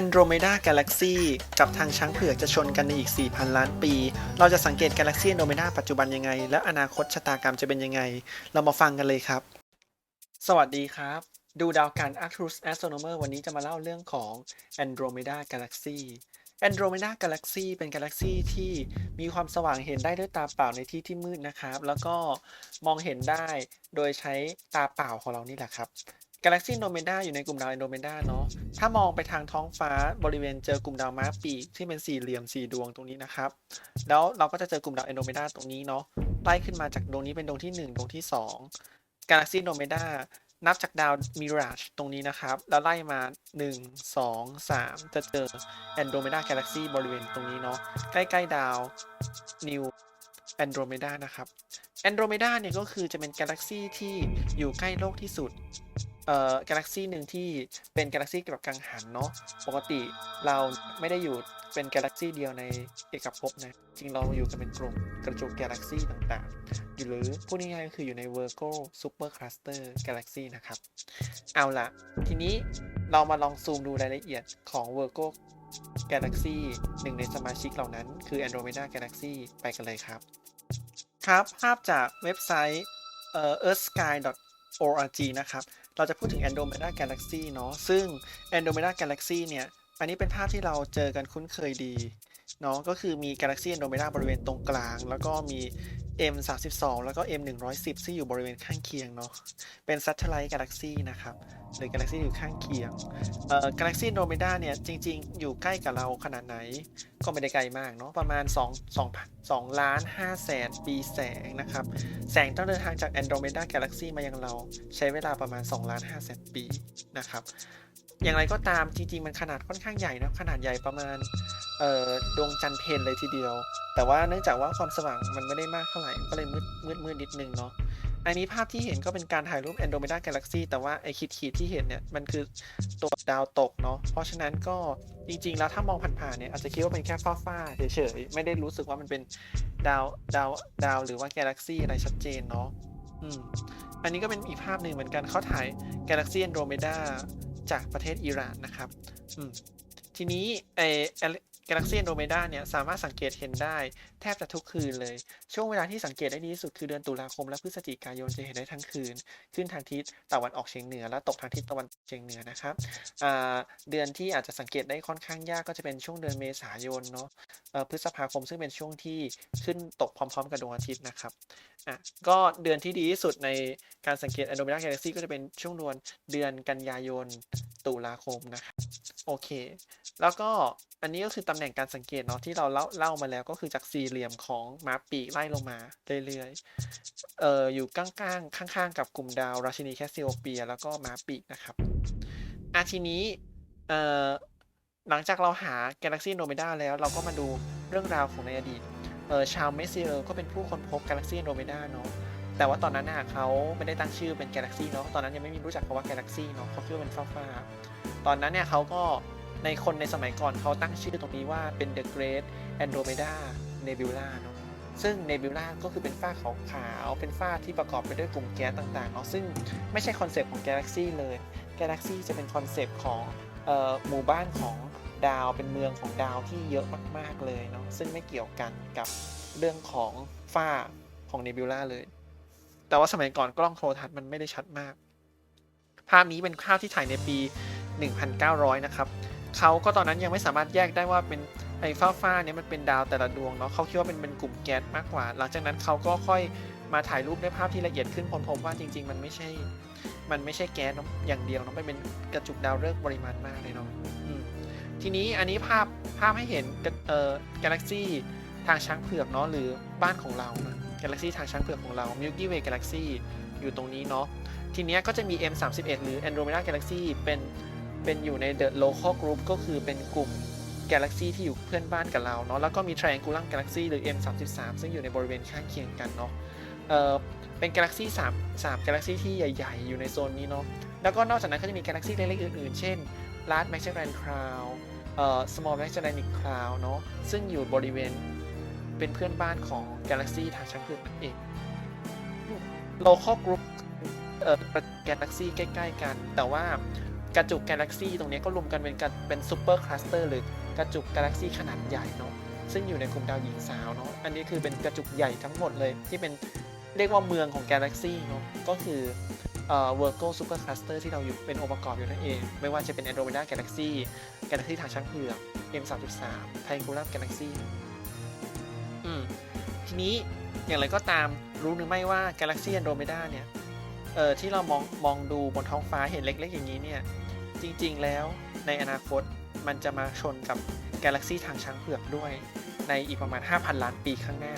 Andromeda Galaxy กับทางช้างเผือกจะชนกันในอีก 4,000 ล้านปี เราจะสังเกต Galaxy Andromeda ปัจจุบันยังไง และอนาคตชะตากรรมจะเป็นยังไง เรามาฟังกันเลยครับ สวัสดีครับ ดูดาวกัน Arcturus Astronomer วันนี้จะมาเล่าเรื่องของ Andromeda Galaxy Andromeda Galaxy เป็นกาแล็กซีที่มีความสว่างเห็นได้ด้วยตาเปล่าในที่ที่มืดนะครับ แล้วก็มองเห็นได้โดยใช้ตาเปล่าของเรานี่แหละครับ กาแล็กซีโนเมดาอยู่ในกลุ่มดาว a อนโดเมดาเนาะ ถ้ามองไปทางท้องฟ้าบริเวณเจอกลุ่มดาวม้าปีกที่เป็นสี่เหลี่ยมสี่ดวงตรงนี้นะครับ แล้วเราก็จะเจอกลุ่มดาว a อนโดเมดาตรงนี้เนาะ ไล่ขึ้นมาจากดวงนี้เป็นดวงที่หนึ่งดวงที่สองกาแล็กซีโนเมดา นับจากดาวมิราชตรงนี้นะครับ แล้วไล่มา 1 2 3 จะเจอ Andromeda Galaxy บริเวณตรงนี้เนาะ ใกล้ ๆ ดาว New Andromeda นะครับ Andromeda เนี่ยก็คือจะเป็นกาแล็กซีที่อยู่ใกล้โลกที่สุด เอ่อกาแล็กซีหนึ่งที่เป็นกาแล็กซีเกี่ยวกับกังหันเนาะปกติเราไม่ได้อยู่เป็นกาแล็กซีเดียวในเอกภพนะจริงเราอยู่กันเป็นกลุ่มกระจุกกาแล็กซีต่างๆอยู่หรือพูดง่ายๆก็คืออยู่ใน Virgo Super Cluster Galaxy นะครับ เอาละทีนี้เรามาลองซูมดูรายละเอียดของ Virgo Galaxy หนึ่งในสมาชิกเหล่านั้นคือ Andromeda Galaxy ไปกันเลยครับ ครับภาพจากเว็บไซต์ earthsky.org นะครับ เราจะพูดถึง Andromeda Galaxy เนาะซึ่ง Andromeda Galaxy เนี่ย อันนี้เป็นภาพที่เราเจอกันคุ้นเคยดีเนาะก็คือมี Galaxy Andromeda บริเวณตรงกลาง แล้วก็มี M32 แล้วก็ M110 ซึ่งอยู่บริเวณข้างเคียงเนาะ เป็น Satellite Galaxy นะครับ หรือ Galaxy อยู่ข้างเคียง เอ่อ Galaxy Andromeda เนี่ย จริง ๆ อยู่ใกล้กับเราขนาดไหน ก็ไม่ได้ไกลมากเนาะ ประมาณ 2 2 2ล้าน5แสนปีแสงนะครับ แสงต้องเดินทางจาก Andromeda Galaxy มายังเราใช้เวลาประมาณ2ล้าน5แสนปีนะครับ อย่างไรก็ตามจริงๆ มันขนาดค่อนข้างใหญ่นะ ขนาดใหญ่ประมาณ เอ่อ ดวงจันทร์เพนเลยทีเดียว แต่ว่าเนื่องจากว่าความสว่างมันไม่ได้มากเท่าไหร่ ก็เลยมืดมืดมืดนิดนึงเนาะ อันนี้ภาพที่เห็นก็เป็นการถ่ายรูป Andromeda Galaxy แต่ว่าไอขีดขีดที่เห็นเนี่ย มันคือตัวดาวตกเนาะ เพราะฉะนั้นก็จริงๆ แล้วถ้ามองผ่านๆเนี่ยอาจจะคิดว่าเป็นแค่ฟ้าๆเฉยๆ ไม่ได้รู้สึกว่ามันเป็นดาวดาวดาวหรือว่า Galaxy อะไรชัดเจนเนาะ อืม อันนี้ก็เป็นอีกภาพหนึ่งเหมือนกันเขาถ่าย Galaxy Andromeda จากประเทศอิหร่านนะครับ อืมทีนี้ไอ Galaxy Andromeda เนี่ยสามารถสังเกตเห็นได้แทบจะทุกคืนเลย ช่วงเวลาที่สังเกตได้ดีที่สุดคือเดือนตุลาคมและพฤศจิกายนจะเห็นได้ทั้งคืน ขึ้นทางทิศตะวันออกเฉียงเหนือ และตกทางทิศตะวันเฉียงเหนือนะครับเดือนที่อาจจะสังเกตได้ค่อนข้างยากก็จะเป็นช่วงเดือนเมษายนเนาะพฤษภาคมซึ่งเป็นช่วงที่ขึ้นตกพร้อม ๆ กับดวงอาทิตย์นะครับอะก็เดือนที่ดีที่สุดในการสังเกต Andromeda Galaxy ก็จะเป็นช่วงเดือนเดือนกันยายนตุลาคมนะครับโอเค แล้วก็ อันนี้ก็คือตำแหน่งการสังเกตเนาะที่เราเล่าเล่ามาแล้วก็คือจากสี่เหลี่ยมของม้าปีกไล่ลงมาเรื่อยๆเอ่ออยู่ก้างๆข้างๆ กับกลุ่มดาวราชินีแคสซิโอเปีย แล้วก็ม้าปีกนะครับอาทีนี้เอ่อหลังจากเราหา Galaxy Andromeda แล้วเราก็มาดูเรื่องราวของในอดีตเออชาวเมสซิเออร์ก็เป็นผู้ค้นพบ Galaxy Andromeda เนาะแต่ว่าตอนนั้นน่ะเขาไม่ได้ตั้งชื่อเป็น Galaxy เนาะตอนนั้นยังไม่มีรู้จักคำว่า Galaxy เนาะเขาคิดว่าเป็นฟ้าๆตอนนั้นเนี่ยเขาก็ ในคนในสมัยก่อนเขาตั้งชื่อตรงนี้ว่าเป็น The Great Andromeda Nebula เนาะซึ่งเนบิวลาก็คือเป็นฝ้าขาวเป็นฝ้าที่ประกอบไปด้วยกลุ่มแก๊สต่างๆเนาะซึ่งไม่ใช่คอนเซปต์ของกาแล็กซี่เลยกาแล็กซี่จะเป็นคอนเซปต์ของออหมู่บ้านของดาวเป็นเมืองของดาวที่เยอะมากๆเลยเนาะซึ่งไม่เกี่ยวกันกับเรื่องของฝ้าของเนบิวลาเลย แต่ว่าสมัยก่อนกล้องโทรทัศน์มันไม่ได้ชัดมาก ภาพนี้เป็นภาพที่ถ่ายในปี 1900 นะครับ เขาก็ตอนนั้นยังไม่สามารถแยกได้ว่าเป็นไอ้ฟ้าฟ้าเนี่ยมันเป็นดาวแต่ละดวงเนาะเขาคิดว่าเป็นเป็นกลุ่มแก๊สมากกว่า หลังจากนั้นเขาก็ค่อยมาถ่ายรูปด้วยภาพที่ละเอียดขึ้นพบพบว่าจริง ๆ มันไม่ใช่ มันไม่ใช่แก๊สอย่างเดียวเนาะมันเป็นกระจุกดาวฤกษ์ปริมาณมากเลยเนาะทีนี้อันนี้ภาพภาพให้เห็นเอ่อกาแล็กซี่ทางช้างเผือกเนาะหรือบ้านของเรานะกาแล็กซี่ทางช้างเผือกของเรา Milky Way Galaxy อยู่ตรงนี้เนาะทีเนี้ยก็จะมี M31 หรือ Andromeda Galaxy เป็น เป็นอยู่ใน The Local Group ก็คือเป็นกลุ่ม Galaxy ที่อยู่เพื่อนบ้านกับเราเนาะแล้วก็มี Triangular Galaxy หรือ M33 ซึ่งอยู่ในบริเวณข้างเคียงกันเนาะเออเป็น Galaxy 3 3 Galaxy ที่ใหญ่ ๆ อยู่ในโซนนี้เนาะแล้วก็นอกจากนั้นก็จะมี Galaxy เล็กๆอื่นๆ เช่น Large Magellan Cloud เอ่อ Small Magellanic Cloud เนาะซึ่งอยู่บริเวณเป็นเพื่อนบ้านของ Galaxy ทางช้างเผือกนั่นเอง Local Group เอ่อ Galaxy ใกล้ ๆ กัน แต่ว่า กระจุกกาแล็กซี่ตรงนี้ก็รวมกันเป็นกันเป็นซูเปอร์คลัสเตอร์หรือกระจุกกาแล็กซี่ขนาดใหญ่เนาะซึ่งอยู่ในกลุ่มดาวหญิงสาวเนาะอันนี้คือเป็นกระจุกใหญ่ทั้งหมดเลยที่เป็นเรียกว่าเมืองของกาแล็กซี่เนาะก็คือเอ่อ Virgo Super Cluster ที่เราอยู่เป็นองค์ประกอบอยู่นั่นเอง ไม่ว่าจะเป็น Andromeda Galaxy Galaxy ทางช้างเผือก M33 Triangulum Galaxy อืมทีนี้อย่างไรก็ตามรู้หรือไม่ว่า Galaxy Andromeda เนี่ยเอ่อที่เรามองมองดูบนท้องฟ้าเห็นเล็กๆอย่างนี้เนี่ย จริงๆ แล้วในอนาคตมันจะมาชนกับกาแล็กซีทางช้างเผือกด้วย ในอีกประมาณ 5,000 ล้านปีข้างหน้า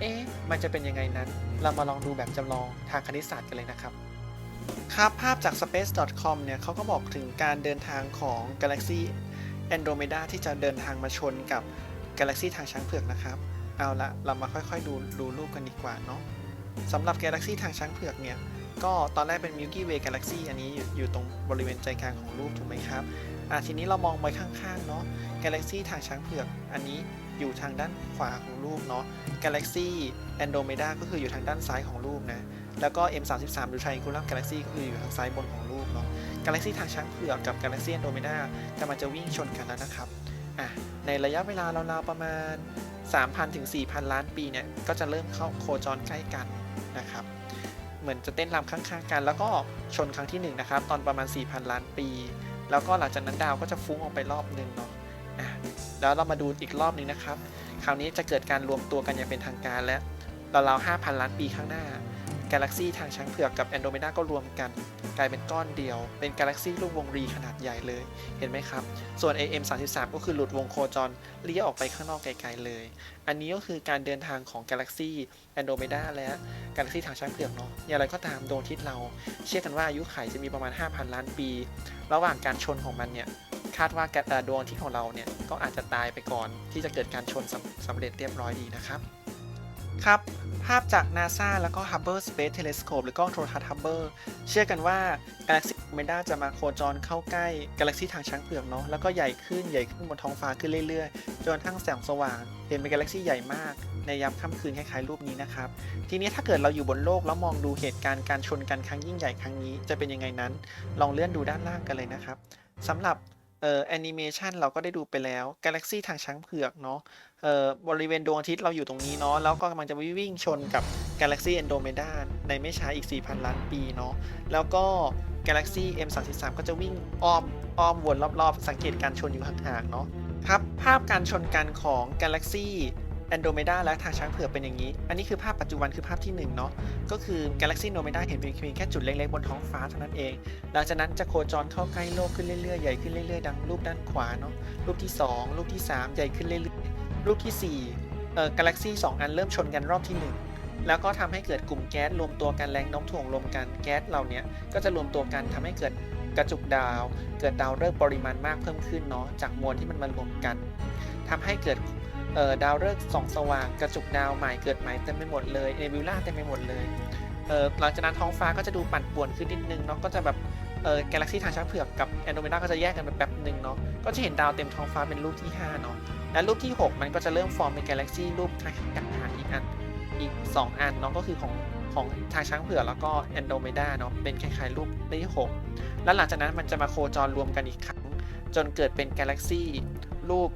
เอ๊ะ มันจะเป็นยังไงนั้น เรามาลองดูแบบจำลองทางคณิตศาสตร์กันเลยนะครับ ครับภาพจาก space.com เนี่ยเขาก็บอกถึงการเดินทางของ Galaxy Andromeda ที่จะเดินทางมาชนกับ Galaxy ทางช้างเผือกนะครับ เอาละเรามาค่อยๆ ดูดูรูปกันดีกว่าเนาะสำหรับ Galaxy ทางช้างเผือกเนี่ย ก็ตอนแรกเป็น Milky Way Galaxy อันนี้อยู่ตรงบริเวณใจกลางของรูปถูกไหมครับอะทีนี้เรามองไปข้างๆเนาะ Galaxy ทางช้างเผือก อันนี้อยู่ทางด้านขวาของรูปเนาะ Galaxy Andromeda ก็คืออยู่ทางด้านซ้ายของรูปนะ แล้วก็ M33 หรือ Triangulum Galaxy ก็คืออยู่ทางซ้ายบนของรูปเนาะ Galaxy ทางช้างเผือกกับ Galaxy Andromeda กำลังจะวิ่งชนกันแล้วนะครับอะในระยะเวลาราวๆประมาณ 3,000ถึง4,000 ล้านปีเนี่ย ก็จะเริ่มเข้าโคจรใกล้กันนะครับ เหมือนจะเต้นรำข้างๆกัน แล้วก็ชนครั้งที่1นะครับตอนประมาณ 4,000 ล้านปี แล้วก็หลังจากนั้นดาวก็จะฟุ้งออกไปรอบหนึ่งเนาะะแล้วเรามาดูอีกรอบหนึงนะครับ คราวนี้จะเกิดการรวมตัวกันอย่างเป็นทางการและราวๆ5,000 ล้านปีข้างหน้า กาแล็กซีทางช้างเผือกกับแอนโดเมดาก็รวมกัน กลายเป็นก้อนเดียว เป็นกาแล็กซีลูกวงรีขนาดใหญ่เลย เห็นไหมครับ ส่วน AM33 ก็คือหลุดวงโคจรเลี้ยออกไปข้างนอกไกลๆเลย อันนี้ก็คือการเดินทางของกาแล็กซีแอนโดเมดาและกาแล็กซีทางช้างเผือกเนาะอย่างไรก็ตามดวงอาทิตย์เรา เชื่อกันว่าอายุไขจะมีประมาณ 5,000 ล้านปี ระหว่างการชนของมันเนี่ยคาดว่าดวงอาทิตย์ของเราเนี่ยก็อาจจะตายไปก่อนที่จะเกิดการชนสำสำเร็จเรียบร้อยดีนะครับ ครับ ภาพจาก NASA แล้วก็ Hubble Space Telescope หรือกล้องโทรทัศน์ Hubble เชื่อกันว่า Galaxy Andromeda จะมาโคจรเข้าใกล้ Galaxy ทางช้างเผือกเนาะแล้วก็ใหญ่ขึ้นใหญ่ขึ้นบนท้องฟ้าขึ้นเรื่อยๆ จนทั่งแสงสว่าง เห็นเป็น Galaxy ใหญ่มากในยามค่ำคืนคล้ายๆรูปนี้นะครับ ทีนี้ถ้าเกิดเราอยู่บนโลกแล้วมองดูเหตุการณ์การชนกันครั้งยิ่งใหญ่ครั้งนี้จะเป็นยังไงนั้น ลองเลื่อนดูด้านล่างกันเลยนะครับสำหรับ เอ่อแอนิเมชันเราก็ได้ดูไปแล้วกาแล็กซี่ทางช้างเผือกเนาะเอ่อบริเวณดวงอาทิตย์เราอยู่ตรงนี้เนาะแล้วก็กำลังจะวิ่งชนกับกาแล็กซี่แอนโดเมดาในไม่ช้าอีก 4,000 ล้านปีเนาะแล้วก็กาแล็กซี่ M33 ก็จะวิ่งอ้อมอ้อมวนรอบๆ สังเกตการชนอยู่ห่างๆเนาะครับภาพการชนกันของกาแล็กซี่ แอนโดเมดาและทางช้างเผือกเป็นอย่างนี้ อันนี้คือภาพปัจจุบันคือภาพที่ 1 เนาะ ก็คือ Galaxy Andromeda เห็นเพียงเพียงแค่จุดเล็กๆ บนท้องฟ้าเท่านั้นเอง หลังจากนั้นจะโคจรเข้าใกล้โลกขึ้นเรื่อยๆ ใหญ่ขึ้นเรื่อยๆ ดังรูปด้านขวาเนาะ รูปที่สองรูปที่สามใหญ่ขึ้นเรื่อยๆ รูปที่4เอ่อกาแล็กซี่2อันเริ่มชนกันรอบที่ 1 แล้วก็ทำให้เกิดกลุ่มแก๊สรวมตัวกันแรงโน้มถ่วงรวมกันแก๊สเหล่านี้ก็จะรวมตัวกันทำให้เกิดกระจุกดาว เกิดดาวฤกษ์ปริมาณมากเพิ่มขึ้นเนาะจากมวลที่มันมารวมกันทำให้เกิด ออดาวฤกษ์ส่องสว่างกระจุกดาวใหม่เกิดใหม่เต็มไปหมดเลยเนบิวล่าเต็มไปหมดเลยเออหลังจากนั้นท้องฟ้าก็จะดูปั่นป่วนขึ้นนิดนึงเนาะก็จะแบบเออกาแล็กซี่ทางช้างเผือกกับแอนโดเมดาก็จะแยกกันไปแป๊บหนึ่งเนาะก็จะเห็นดาวเต็มท้องฟ้าเป็นรูปที่ห้าเนาะและรูปที่ 6 มันก็จะเริ่มฟอร์มเป็นกาแล็กซี่รูปทางกันหางอีกอันอีก 2 อันเนาะก็คือของของทางช้างเผือกแล้วก็แอนโดเมดาเนาะเป็นคล้ายๆรูปที่6แล้วหลังจากนั้นมันจะมาโคจรรวมกันอีกครั้ง จนเกิดเป็นกาแล็กซี่รูป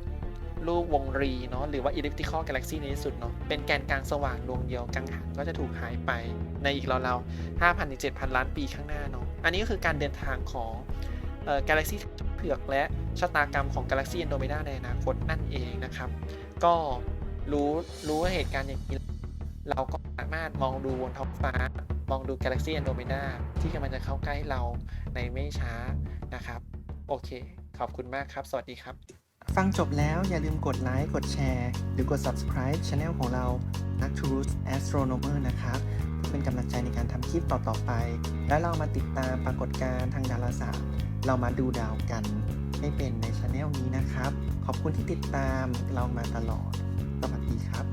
รูปวงรีเนาะหรือว่า elliptical galaxy ในที่สุดเนาะเป็นแกนกลางสว่างดวงเดียวกังหันก็จะถูกหายไปในอีกราวๆ5,000ถึง7,000 ล้านปีข้างหน้าเนาะอันนี้ก็คือการเดินทางของเอ่อกาแล็กซี่เผือกและชะตากรรมของกาแล็กซี่ Andromeda ในอนาคตนั่นเองนะครับ ก็รู้รู้ว่าเหตุการณ์อย่างนี้เราก็สามารถมองดูบนท้องฟ้า มองดูกาแล็กซี่ Andromeda ที่กำลังจะเข้าใกล้เราในไม่ช้านะครับ โอเค ขอบคุณมากครับ สวัสดีครับ ฟังจบแล้วอย่าลืมกดไลค์ กดแชร์ หรือกด subscribe Channel ของเรา n a t u r u s Astronomer นะครับเพื่อเป็นกำลังใจในการทำคลิปต่อ ๆ ไป และเรามาติดตามปรากฏการณ์ทางดาราศาสตร์ เรามาดูดาวกันให้เป็นในช anel นี้นะครับ ขอบคุณที่ติดตามเรามาตลอด สวัสดีครับ